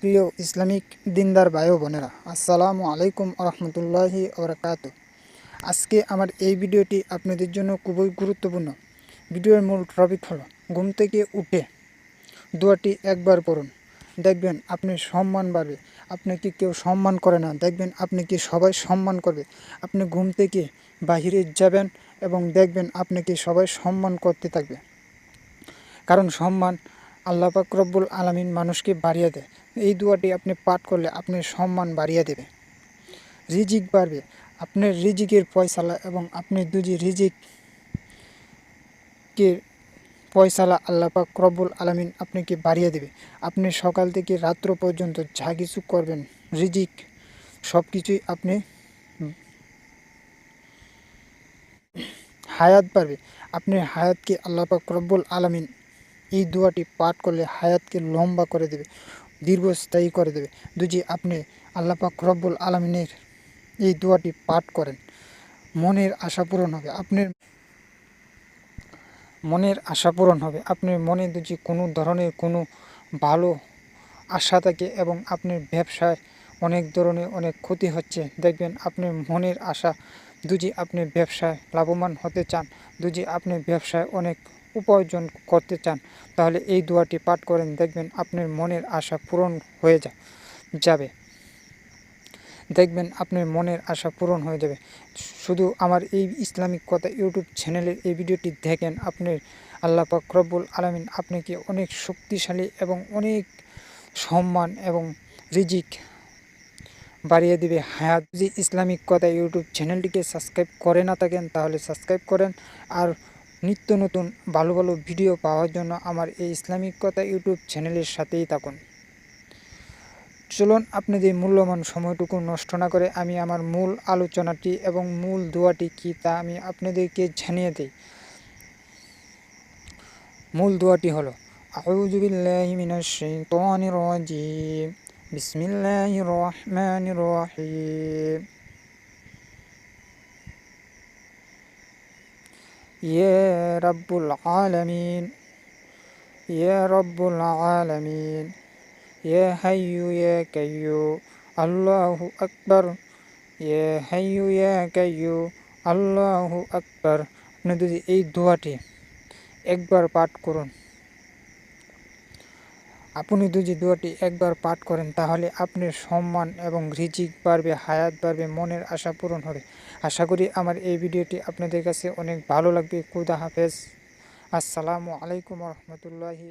প্রিয় ইসলামিক দিনদার ভাই বোনেরা, আসসালামু আলাইকুম রহমতুল্লাহি ওবরাকাত আজকে আমার এই ভিডিওটি আপনাদের জন্য খুবই গুরুত্বপূর্ণ। ভিডিওর মূল টপিক হলো, ঘুম থেকে উঠে দোয়াটি একবার পড়ুন। দেখবেন আপনি সম্মান বাড়বে আপনাকে কেউ সম্মান করে না? দেখবেন আপনি কি সবাই সম্মান করবে? আপনি ঘুম থেকে বাহিরে যাবেন এবং দেখবেন আপনাকে সবাই সম্মান করতে থাকবে। কারণ সম্মান আল্লাহ পাক রব্বুল আলমিন মানুষকে বাড়িয়ে দেয়। এই দুয়াটি আপনি পাঠ করলে আপনার সম্মান বাড়িয়ে দেবে। রিজিক বাড়বে। আপনার রিজিকের পয়সালা এবং আপনি দুজি রিজিককে পয়সালা আল্লাহ পাক রব্বুল আলমিন আপনাকে বাড়িয়ে দেবে। আপনি সকাল থেকে রাত্র পর্যন্ত যা কিছু করবেন, রিজিক সব কিছুই আপনি হায়াত বাড়বে আপনি হায়াতকে আল্লাহ পাক রব্বুল আলমিন এই দোয়াটি পাঠ করলে হায়াতকে লম্বা করে দেবে, দীর্ঘস্থায়ী করে দেবে। দুজি, আপনি আল্লাহ পাক রব্বুল আলমিনের এই দোয়াটি পাঠ করেন। মনের আশা পূরণ হবে, আপনার মনের আশা পূরণ হবে। আপনার মনে যদি কোনো ধরনের কোনো ভালো আশা থাকে এবং আপনার ব্যবসায় অনেক ধরনের অনেক ক্ষতি হচ্ছে। দেখবেন, আপনার মনের আশা, দুজি আপনি ব্যবসায় লাভবান হতে চান। দুজি আপনি ব্যবসায় অনেক উপার্জন করতে চান, তাহলে এই দোয়াটি পাঠ করেন। দেখবেন আপনার মনের আশা পূরণ হয়ে যা, যাবে। দেখবেন আপনার মনের আশা পূরণ হয়ে যাবে। শুধু আমার এই ইসলামিক কথা ইউটিউব চ্যানেলের এই ভিডিওটি দেখেন আপনি আল্লাহ রব্বুল আলমিন আপনাকে অনেক শক্তিশালী এবং অনেক সম্মান এবং রিজিক বাড়িয়ে দিবে। হায়াত যদি ইসলামিক কথা ইউটিউব চ্যানেলটিকে সাবস্ক্রাইব করে না থাকেন, তাহলে সাবস্ক্রাইব করেন। আর নিত্য নতুন ভালো ভালো ভিডিও পাওয়ার জন্য আমার এই ইসলামিক কথা ইউটিউব চ্যানেলের সাথেই থাকুন। চলুন আপনাদের মূল্যবান সময়টুকু নষ্ট না করে আমি আমার মূল আলোচনাটি এবং মূল দোয়াটি কী তা আমি আপনাদেরকে জানিয়ে দিই। মূল দোয়াটি হলো আউজুবিল্লাহি মিনাশ শাইতানির রাজিম। বিসমিল্লাহির রহমানির রহিম। يا رب العالمين يا رب العالمين يا حي يا كيو الله أكبر يا حي يا كيو আল্লাহ আকবার আপনি যদি এই দোয়াটি একবার পাঠ করুন আপনি যদি দোয়াটি একবার পাঠ করেন, তাহলে আপনার সম্মান এবং রিজিক বাড়বে, হায়াত বাড়বে, মনের আশা পূরণ হবে। আশা করি আমার এই ভিডিওটি আপনাদের কাছে অনেক ভালো লাগবে। কুদা হাফেজ। আসসালামু আলাইকুম রহমতুল্লাহি